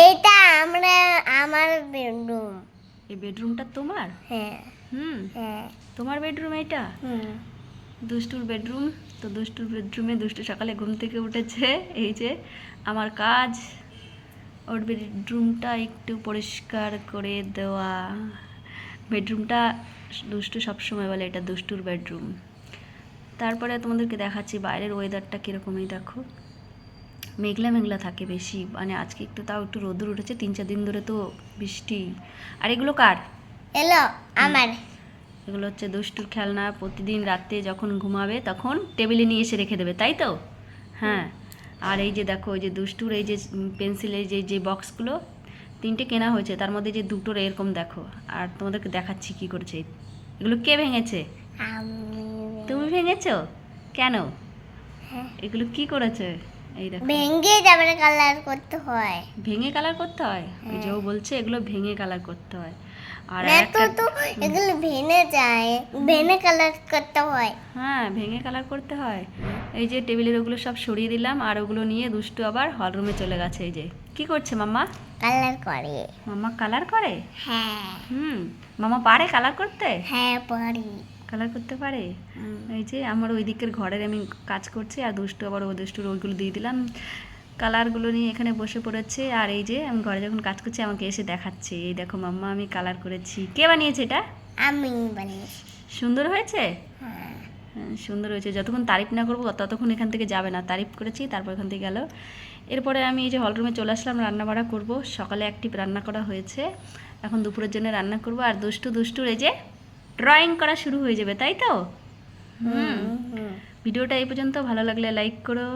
এইটা আমরা আমার বেডরুম এই বেডরুমটা তোমার? হ্যাঁ। হুম। হ্যাঁ। তোমার বেডরুম এটা হুম। দুষ্টুর বেডরুম তো দুষ্টুর বেডরুমে দুষ্টু সকালে ঘুম থেকে উঠেছে। এই যে আমার কাজ ওর বেডরুমটা একটু পরিষ্কার করে দেওয়া। বেডরুমটা দুষ্টু সবসময় বলে এটা দুষ্টুর বেডরুম তারপরে তোমাদেরকে দেখাচ্ছি বাইরের ওয়েদারটা কীরকমই দেখো। মেঘলা মেঘলা থাকে বেশি। মানে আজকে একটু তাও একটু রোদুর উঠেছে তিন চার দিন ধরে তো বৃষ্টি। আর এগুলো কার? এলো আমার। এগুলো হচ্ছে দুষ্টুর খেলনা প্রতিদিন রাতে যখন ঘুমাবে তখন টেবিলে নিয়ে এসে রেখে দেবে তাই তো? হ্যাঁ। আর এই যে দেখো এই যে দুষ্টুর এই যে পেন্সিলের যে যে বক্সগুলো তিনটে কেনা হয়েছে তার মধ্যে যে দুটোর এরকম দেখো। আর তোমাদেরকে দেখাচ্ছি কি করেছে। এগুলো কে ভেঙেছে। তুমি ভেঙেছো? কেন? হ্যাঁ। এগুলো কি করেছে? এই দেখো। ভেঙ্গে যাবে কালার করতে হয়। ভেঙে কালার করতে হয়? ওই যে ও বলছে এগুলো ভেঙে কালার করতে হয়। আর একটা তো এগুলো ভেঙে যায়। ভেঙে কালার করতে হয়। হ্যাঁ ভেঙে কালার করতে হয়। এই যে টেবিলের ওগুলো সব সরিয়ে দিলাম আর ওগুলো নিয়ে দুষ্টু আবার হল রুমে চলে গেছে এই যে। কি করছে মাম্মা? কালার করে। মাম্মা কালার করে? হ্যাঁ। হুম। মামা পারে কালার করতে? হ্যাঁ পারি। কালার করতে পারে? এই যে আমার ওই দিকের ঘরের আমি কাজ করছি আর দুষ্টু আবার ও দুষ্টুর ওইগুলো দিয়ে দিলাম। কালারগুলো নিয়ে এখানে বসে পড়েছে আর এই যে আমি ঘরে যখন কাজ করছি আমাকে এসে দেখাচ্ছে। এই দেখো মাম্মা আমি কালার করেছি। কে বানিয়েছে এটা? আমি বলি সুন্দর হয়েছে? হ্যাঁ। হ্যাঁ, সুন্দর হয়েছে। যতক্ষণ তারিফ না করব ততক্ষণ এখান থেকে যাবে না। তারিফ করেছি তারপর এখান থেকে গেল। এরপরে আমি এই যে হলরুমে চলে আসলাম রান্না বাড়া করব। সকালে একটি রান্না করা হয়েছে। এখন দুপুরের জন্য রান্না করব। আর দুষ্টু দুষ্টুর এই যে ড্রয়িং করা শুরু হয়ে যাবে তাই তো? হুম ভিডিওটা এই পর্যন্ত ভালো লাগলে লাইক করো।